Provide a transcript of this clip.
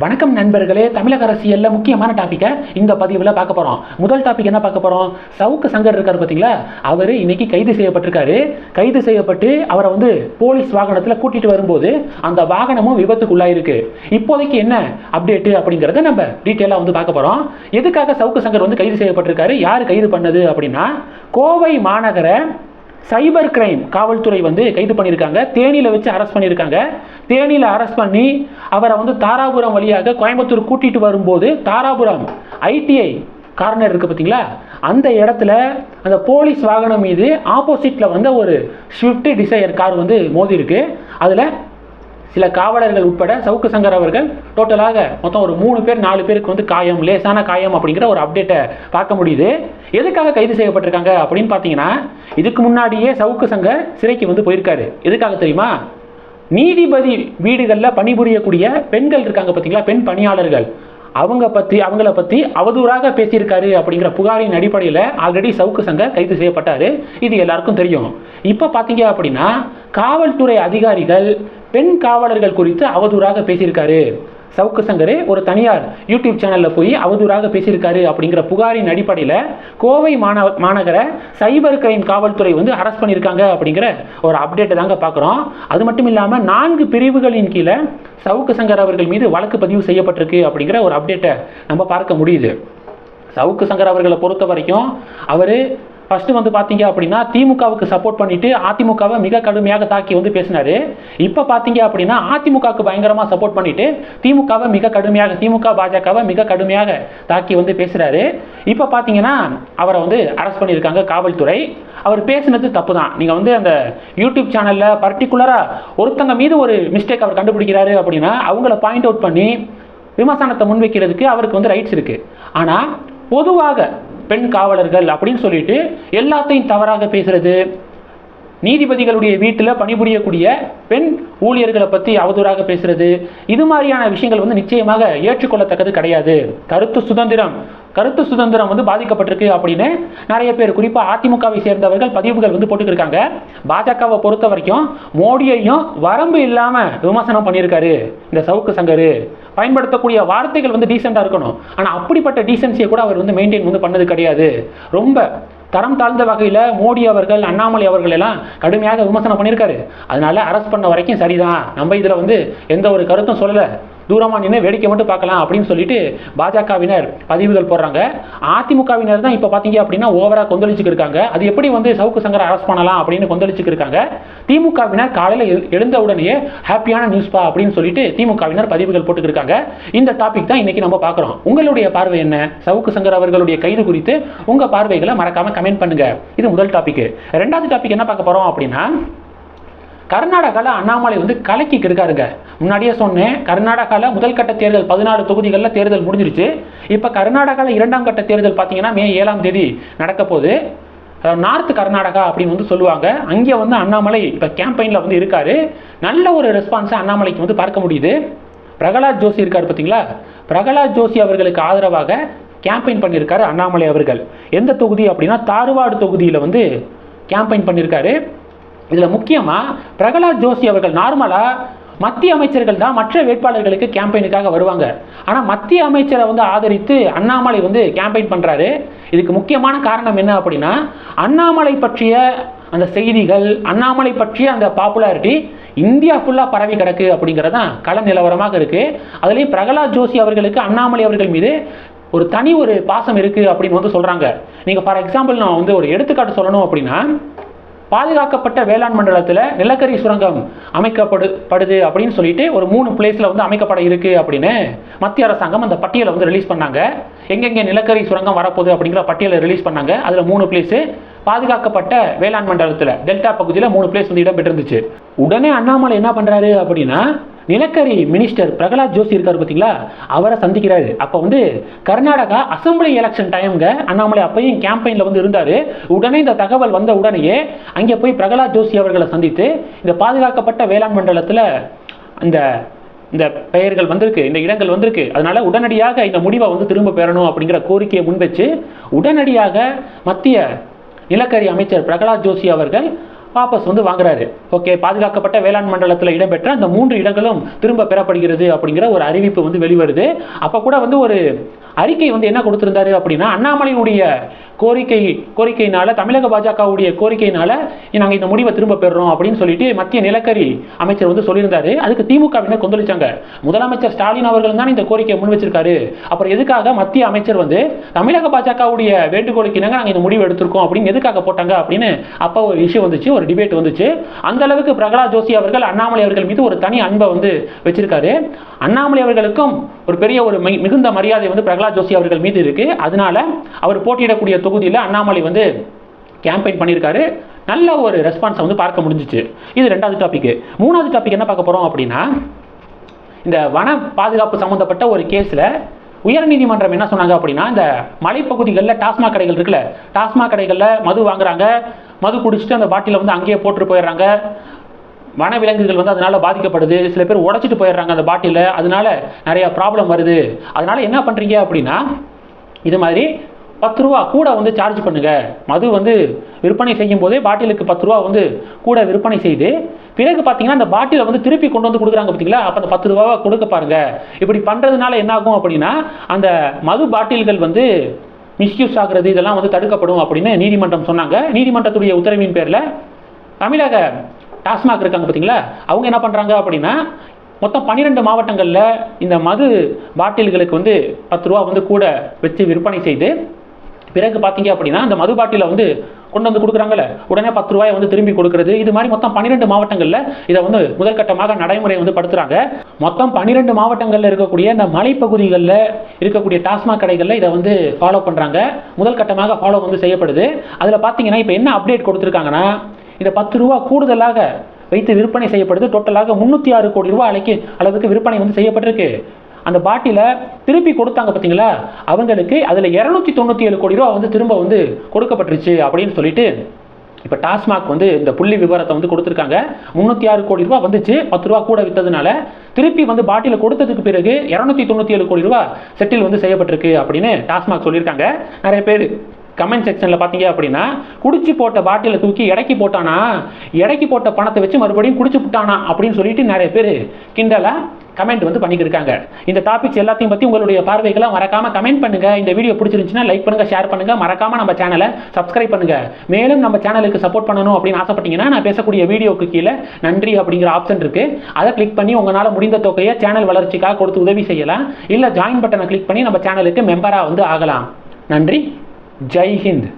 வணக்கம் நண்பர்களே தமிழக அரசியலில் முக்கியமான டாப்பிக்கை இந்த பதிவில் பார்க்க போகிறோம் முதல் டாபிக் என்ன பார்க்க போகிறோம் சவுக்கு சங்கர் இருக்கார் பார்த்தீங்களா அவர் இன்னைக்கு கைது செய்யப்பட்டிருக்காரு. கைது செய்யப்பட்டு அவரை வந்து போலீஸ் வாகனத்தில் கூட்டிகிட்டு வரும்போது அந்த வாகனமும் விபத்துக்குள்ளாயிருக்கு. இப்போதைக்கு என்ன அப்டேட்டு அப்படிங்கிறத நம்ம டீட்டெயிலாக வந்து பார்க்க போகிறோம் எதுக்காக சவுக்கு சங்கர் வந்து கைது செய்யப்பட்டிருக்காரு? யார் கைது பண்ணது அப்படின்னா கோவை மாநகர சைபர் கிரைம் காவல்துறை வந்து கைது பண்ணியிருக்காங்க. தேனியில் வச்சு அரெஸ்ட் பண்ணியிருக்காங்க. தேனியில் அரெஸ்ட் பண்ணி அவரை வந்து தாராபுரம் வழியாக கோயம்புத்தூர் கூட்டிட்டு வரும்போது தாராபுரம் ஐடிஐ கார்னர் இருக்குது பார்த்தீங்களா? அந்த இடத்துல அந்த போலீஸ் வாகனம் மீது ஆப்போசிட்டில் வந்து ஒரு ஸ்விஃப்ட் டிசையர் கார் வந்து மோதி இருக்கு அதில் சில காவலர்கள் உட்பட சவுக்கு சங்கர் அவர்கள் டோட்டலாக மொத்தம் ஒரு மூணு பேர் நாலு பேருக்கு வந்து காயம் லேசான காயம் அப்படிங்கிற ஒரு அப்டேட்டை பார்க்க முடியுது. எதுக்காக கைது செய்யப்பட்டிருக்காங்க அப்படின்னு பார்த்தீங்கன்னா இதுக்கு முன்னாடியே சவுக்கு சங்கர் சிறைக்கு வந்து போயிருக்காரு. எதுக்காக தெரியுமா? நீதிபதி வீடுகளில் பணிபுரியக்கூடிய பெண்கள் இருக்காங்க பார்த்தீங்களா? பெண் பணியாளர்கள். அவங்க பற்றி அவங்கள பற்றி அவதூறாக பேசியிருக்காரு அப்படிங்கிற புகாரின் அடிப்படையில் ஆல்ரெடி சவுக்கு சங்கர் கைது செய்யப்பட்டார். இது எல்லாருக்கும் தெரியும். இப்போ பார்த்தீங்க அப்படின்னா காவல்துறை அதிகாரிகள் பெண் காவலர்கள் குறித்து அவதூறாக பேசியிருக்காரு. சவுக்கு சங்கரே ஒரு தனியார் யூடியூப் சேனலில் போய் அவதூறாக பேசியிருக்காரு அப்படிங்கிற புகாரின் அடிப்படையில் கோவை மாணவ மாநகர சைபர் கிரைம் காவல்துறை வந்து அரெஸ்ட் பண்ணியிருக்காங்க அப்படிங்கிற ஒரு அப்டேட்டை தாங்க பார்க்குறோம் அது மட்டும் இல்லாமல் நான்கு பிரிவுகளின் கீழே சவுக்கு சங்கர் அவர்கள் மீது வழக்கு பதிவு செய்யப்பட்டிருக்கு அப்படிங்கிற ஒரு அப்டேட்டை நம்ம பார்க்க முடியுது. சவுக்கு சங்கர் அவர்களை பொறுத்த வரைக்கும் அவர் ஃபர்ஸ்ட் வந்து பார்த்தீங்க அப்படின்னா திமுகவுக்கு சப்போர்ட் பண்ணிட்டு அதிமுகவை மிக கடுமையாக தாக்கி வந்து பேசினாரு. இப்போ பார்த்தீங்க அப்படின்னா அதிமுகவுக்கு பயங்கரமாக சப்போர்ட் பண்ணிட்டு திமுகவை மிக கடுமையாக திமுக பாஜகவை மிக கடுமையாக தாக்கி வந்து பேசுகிறாரு இப்போ பார்த்தீங்கன்னா அவரை வந்து அரெஸ்ட் பண்ணியிருக்காங்க காவல்துறை. அவர் பேசினது தப்பு தான் நீங்கள் வந்து அந்த யூடியூப் சேனலில் பர்டிகுலராக ஒருத்தங்க மீது ஒரு மிஸ்டேக் அவர் கண்டுபிடிக்கிறாரு அப்படின்னா அவங்கள பாயிண்ட் அவுட் பண்ணி விமர்சனத்தை முன்வைக்கிறதுக்கு அவருக்கு வந்து ரைட்ஸ் இருக்குது ஆனால் பொதுவாக பெண் காவலர்கள் அப்படின்னு சொல்லிட்டு எல்லாத்தையும் தவறாக பேசுறது. நீதிபதிகளுடைய வீட்டில் பணிபுரியக்கூடிய பெண் ஊழியர்களை பற்றி அவதூறாக பேசுறது. இது மாதிரியான விஷயங்கள் வந்து நிச்சயமாக ஏற்றுக்கொள்ளத்தக்கது கிடையாது. கருத்து சுதந்திரம். கருத்து சுதந்திரம் வந்து பாதிக்கப்பட்டிருக்கு அப்படின்னு நிறைய பேர் குறிப்பாக அதிமுகவை சேர்ந்தவர்கள் பதிவுகள் வந்து போட்டுக்கிருக்காங்க. பாஜகவை பொறுத்த வரைக்கும் மோடியையும் வரம்பு இல்லாமல் விமர்சனம் பண்ணியிருக்காரு. இந்த சவுக்கு சங்கர். பயன்படுத்தக்கூடிய வார்த்தைகள் வந்து டீசெண்டாக இருக்கணும். ஆனால் அப்படிப்பட்ட டீசென்சியை கூட அவர் வந்து மெயின்டைன் வந்து பண்ணது கிடையாது. ரொம்ப தரம் தாழ்ந்த வகையில் மோடி அவர்கள் அண்ணாமலை அவர்கள் எல்லாம் கடுமையாக விமர்சனம் பண்ணியிருக்காரு. அதனால அரெஸ்ட் பண்ண வரைக்கும் சரிதான். நம்ம இதில் வந்து எந்த ஒரு கருத்தும் சொல்லலை. தூரமாக நின்று வேடிக்கை மட்டும் பார்க்கலாம் அப்படின்னு சொல்லிட்டு பாஜகவினர் பதிவுகள் போடுறாங்க. அதிமுகவினர் தான் இப்போ பார்த்தீங்க அப்படின்னா ஓவராக கொந்தளிச்சுக்கு இருக்காங்க. அது எப்படி வந்து சவுக்கு சங்கரை அரெஸ்ட் பண்ணலாம் அப்படின்னு கொந்தளிச்சுக்கு இருக்காங்க. திமுகவினர் காலையில் எழு- எழுந்த உடனே ஹாப்பியான நியூஸ்பா அப்படின்னு சொல்லிட்டு திமுகவினர் பதிவுகள் போட்டுக்கிருக்காங்க இந்த டாபிக் தான் இன்னைக்கு நம்ம பார்க்குறோம். உங்களுடைய பார்வை என்ன? சவுக்கு சங்கர் அவர்களுடைய கைது குறித்து உங்கள் பார்வைகளை மறக்காமல் கமெண்ட் பண்ணுங்க. இது முதல் டாபிக் ரெண்டாவது டாபிக் என்ன பார்க்க போகிறோம் அப்படின்னா கர்நாடகாவில் அண்ணாமலை வந்து கலக்கிக்கு இருக்காருங்க. முன்னாடியே சொன்னேன் கர்நாடகாவில் முதல் கட்ட தேர்தல் பதினாலு தொகுதிகளில் தேர்தல் முடிஞ்சிருச்சு. இப்போ கர்நாடகாவில் இரண்டாம் கட்ட தேர்தல் பார்த்தீங்கன்னா மே ஏழாம் தேதி நடக்க போகுது. நார்த் கர்நாடகா அப்படின்னு வந்து சொல்லுவாங்க. அங்கே வந்து அண்ணாமலை இப்போ கேம்பெயினில் வந்து இருக்கார். நல்ல ஒரு ரெஸ்பான்ஸை அண்ணாமலைக்கு வந்து பார்க்க முடியுது. பிரகலாத் ஜோஷி இருக்கார் பார்த்தீங்களா பிரகலாத் ஜோஷி அவர்களுக்கு ஆதரவாக கேம்பெயின் பண்ணியிருக்காரு அண்ணாமலை அவர்கள். எந்த தொகுதி அப்படின்னா தார்வாடு தொகுதியில் வந்து கேம்பெயின் பண்ணியிருக்காரு. இதில் முக்கியமாக பிரகலாத் ஜோஷி அவர்கள் நார்மலாக மத்திய அமைச்சர்கள் தான் மற்ற வேட்பாளர்களுக்கு கேம்பெயினுக்காக வருவாங்க. ஆனால் மத்திய அமைச்சரை வந்து ஆதரித்து அண்ணாமலை வந்து கேம்பெயின் பண்ணுறாரு இதுக்கு முக்கியமான காரணம் என்ன அப்படின்னா அண்ணாமலை பற்றிய அந்த செய்திகள் அண்ணாமலை பற்றிய அந்த பாப்புலாரிட்டி இந்தியா ஃபுல்லாக பரவி கிடக்கு அப்படிங்கிறது தான் கள நிலவரமாக இருக்குது அதுலேயும் பிரகலாத் ஜோஷி அவர்களுக்கு அண்ணாமலை அவர்கள் மீது ஒரு தனி ஒரு பாசம் இருக்குது அப்படின்னு வந்து சொல்கிறாங்க நீங்கள் ஃபார் எக்ஸாம்பிள் நான் வந்து ஒரு எடுத்துக்காட்டு சொல்லணும் அப்படின்னா பாதுகாக்கப்பட்ட வேளாண் மண்டலத்தில் நிலக்கரி சுரங்கம் அமைக்கப்படு படுது அப்படின்னு சொல்லிட்டு ஒரு மூணு பிளேஸில் வந்து அமைக்கப்பட இருக்குது அப்படின்னு மத்திய அரசாங்கம் அந்த பட்டியலை வந்து ரிலீஸ் பண்ணாங்க. எங்கெங்கே நிலக்கரி சுரங்கம் வரப்போகுது அப்படிங்கிற பட்டியலை ரிலீஸ் பண்ணாங்க. அதில் மூணு பிளேஸு பாதுகாக்கப்பட்ட வேளாண் மண்டலத்தில் டெல்டா பகுதியில் மூணு பிளேஸ் வந்து இடம்பெற்றிருந்துச்சு உடனே அண்ணாமலை என்ன பண்ணுறாரு அப்படின்னா நிலக்கரி மினிஸ்டர் பிரகலாத் ஜோஷி இருக்கார் பார்த்தீங்களா அவரை சந்திக்கிறாரு. அப்போ வந்து கர்நாடகா அசம்பிளி எலெக்ஷன் டைம்ங்க அண்ணாமலை அப்பையும் கேம்பெயினில் வந்து இருந்தார். உடனே இந்த தகவல் வந்த உடனேயே அங்கே போய் பிரகலாத் ஜோஷி அவர்களை சந்தித்து இந்த பாதுகாக்கப்பட்ட வேளாண் மண்டலத்தில் அந்த இந்த பெயர்கள் வந்திருக்கு இந்த இடங்கள் வந்திருக்கு. அதனால உடனடியாக இந்த முடிவை வந்து திரும்ப பெறணும் அப்படிங்கிற கோரிக்கையை முன்வச்சு உடனடியாக மத்திய நிலக்கரி அமைச்சர் பிரகலாத் ஜோஷி அவர்கள் வாபஸ் வந்து வாங்குறாரு. ஓகே பாதுகாக்கப்பட்ட வேளாண் மண்டலத்தில் இடம்பெற்ற அந்த மூன்று இடங்களும் திரும்ப பெறப்படுகிறது அப்படிங்கிற ஒரு அறிவிப்பு வந்து வெளிவருது. அப்போ கூட வந்து ஒரு அறிக்கை வந்து என்ன கொடுத்திருந்தாரு அப்படின்னா அண்ணாமலையுடைய கோரிக்கை கோரிக்கையினால தமிழக பாஜகவுடைய கோரிக்கையினால நாங்கள் இந்த முடிவை திரும்ப பெறுறோம் அப்படின்னு சொல்லிட்டு மத்திய நிலக்கரி அமைச்சர் வந்து சொல்லியிருந்தாரு. அதுக்கு திமுகவினர் கொந்தளிச்சாங்க. முதலமைச்சர் ஸ்டாலின் அவர்கள் தான் இந்த கோரிக்கையை முன் வச்சிருக்காரு. அப்புறம் எதுக்காக மத்திய அமைச்சர் வந்து தமிழக பாஜகவுடைய வேண்டுகோளுக்கு இணங்க நாங்கள் இந்த முடிவு எடுத்திருக்கோம் அப்படின்னு எதுக்காக போட்டாங்க அப்படின்னு அப்போ ஒரு இஷ்யூ வந்துச்சு. ஒரு டிபேட் வந்துச்சு. அந்த அளவுக்கு பிரகலாத் ஜோஷி அவர்கள் அண்ணாமலை அவர்கள் மீது ஒரு தனி அன்பை வந்து வச்சிருக்காரு. அண்ணாமலை அவர்களுக்கும் ஒரு பெரிய ஒரு மி- மிகுந்த மரியாதை வந்து பிரகலாத் ஜோஷி அவர்கள் மீது இருக்கு. அதனால அவர் போட்டியிடக்கூடிய தொகுதியில் அண்ணாமலை வந்து கேம்பெயின் பண்ணியிருக்காரு நல்ல ஒரு ரெஸ்பான்ஸை வந்து பார்க்க முடிஞ்சிச்சு. இது ரெண்டாவது டாபிக் மூணாவது டாபிக் என்ன பார்க்க போகிறோம் அப்படின்னா இந்த வன பாதுகாப்பு சம்மந்தப்பட்ட ஒரு கேஸில் உயர்நீதிமன்றம் என்ன சொன்னாங்க அப்படின்னா இந்த மலைப்பகுதிகளில் டாஸ்மாக் கடைகள் இருக்குல்ல டாஸ்மாக் கடைகளில் மது வாங்குறாங்க. மது குடிச்சிட்டு அந்த பாட்டிலை வந்து அங்கேயே போட்டு போயிடுறாங்க. வனவிலங்குகள் வந்து அதனால பாதிக்கப்படுது. சில பேர் உடைச்சிட்டு போயிடுறாங்க அந்த பாட்டில. அதனால நிறைய ப்ராப்ளம் வருது. அதனால என்ன பண்ணுறீங்க அப்படின்னா இது மாதிரி பத்து ரூபா கூட வந்து சார்ஜ் பண்ணுங்க. மது வந்து விற்பனை செய்யும் போதே பாட்டிலுக்கு பத்து ரூபா வந்து கூட விற்பனை செய்து பிறகு பார்த்தீங்கன்னா அந்த பாட்டிலை வந்து திருப்பி கொண்டு வந்து கொடுக்குறாங்க பார்த்தீங்களா அப்போ அந்த பத்து ரூபாவை கொடுக்க பாருங்க. இப்படி பண்ணுறதுனால என்ன ஆகும் அப்படின்னா அந்த மது பாட்டில்கள் வந்து மிஸ்யூஸ் ஆகுறது இதெல்லாம் வந்து தடுக்கப்படும் அப்படின்னு நீதிமன்றம் சொன்னாங்க. நீதிமன்றத்துடைய உத்தரவின் பேரில் தமிழக டாஸ்மாக் இருக்காங்க பார்த்தீங்களா அவங்க என்ன பண்ணுறாங்க அப்படின்னா மொத்தம் பன்னிரெண்டு மாவட்டங்களில் இந்த மது பாட்டில்களுக்கு வந்து பத்து ரூபா வந்து கூட வச்சு விற்பனை செய்து பிறகு பார்த்தீங்க அப்படின்னா அந்த மது பாட்டிலை வந்து கொண்டு வந்து கொடுக்குறாங்கல்ல உடனே பத்து ரூபாயை வந்து திரும்பி கொடுக்குறது. இது மாதிரி மொத்தம் பன்னிரெண்டு மாவட்டங்களில் இதை வந்து முதற்கட்டமாக நடைமுறை வந்து படுத்துறாங்க. மொத்தம் பன்னிரெண்டு மாவட்டங்களில் இருக்கக்கூடிய இந்த மலைப்பகுதிகளில் இருக்கக்கூடிய டாஸ்மாக் கடைகளில் இதை வந்து ஃபாலோ பண்ணுறாங்க முதல் கட்டமாக ஃபாலோ வந்து செய்யப்படுது. அதில் பார்த்தீங்கன்னா இப்போ என்ன அப்டேட் கொடுத்துருக்காங்கன்னா இதை பத்து ரூபா கூடுதலாக வைத்து விற்பனை செய்யப்படுது. டோட்டலாக முன்னூற்றி ஆறு கோடி ரூபாய் அளவுக்கு அளவுக்கு விற்பனை வந்து செய்யப்பட்டிருக்கு. அந்த பாட்டிலை திருப்பி கொடுத்தாங்க பார்த்தீங்களா அவங்களுக்கு அதில் இரநூத்தி தொண்ணூற்றி ஏழு கோடி ரூபா வந்து திரும்ப வந்து கொடுக்கப்பட்டுருச்சு அப்படின்னு சொல்லிட்டு இப்போ டாஸ்மாக் வந்து இந்த புள்ளி விவரத்தை வந்து கொடுத்துருக்காங்க. முந்நூற்றி ஆறு கோடி ரூபா வந்துச்சு. பத்து ரூபா கூட விற்றதுனால திருப்பி வந்து பாட்டில கொடுத்ததுக்கு பிறகு இரநூத்தி தொண்ணூற்றி ஏழு கோடி ரூபா செட்டில் வந்து செய்யப்பட்டிருக்கு அப்படின்னு டாஸ்மாக் சொல்லியிருக்காங்க. நிறைய பேர் கமெண்ட் செக்ஷனில் பார்த்தீங்க அப்படின்னா குடிச்சு போட்ட பாட்டிலை தூக்கி எடைக்கு போட்டானா? எடைக்கு போட்ட பணத்தை வச்சு மறுபடியும் குடிச்சு விட்டானா? அப்படின்னு சொல்லிட்டு நிறைய பேர் கிண்டலாக கமெண்ட் வந்து பண்ணிக்கிருக்காங்க இந்த டாபிக்ஸ் எல்லாத்தையும் பற்றி உங்களுடைய பார்வைகளை மறக்காமல் கமெண்ட் பண்ணுங்கள் இந்த வீடியோ பிடிச்சிருந்துச்சுன்னா லைக் பண்ணுங்கள் ஷேர் பண்ணுங்கள் மறக்காமல் நம்ம சேனலை சப்ஸ்கிரைப் பண்ணுங்க. மேலும் நம்ம சேனலுக்கு சப்போர்ட் பண்ணணும் அப்படின்னு ஆசைப்பட்டீங்கன்னா நான் பேசக்கூடிய வீடியோக்கு கீழே நன்றி அப்படிங்கிற ஆப்ஷன் இருக்குது அதை கிளிக் பண்ணி உங்களால் முடிந்த தொகையை சேனல் வளர்ச்சிக்காக கொடுத்து உதவி செய்யலாம். இல்லை ஜாயின் பட்டனை கிளிக் பண்ணி நம்ம சேனலுக்கு மெம்பராக வந்து ஆகலாம். நன்றி. जय हिंद।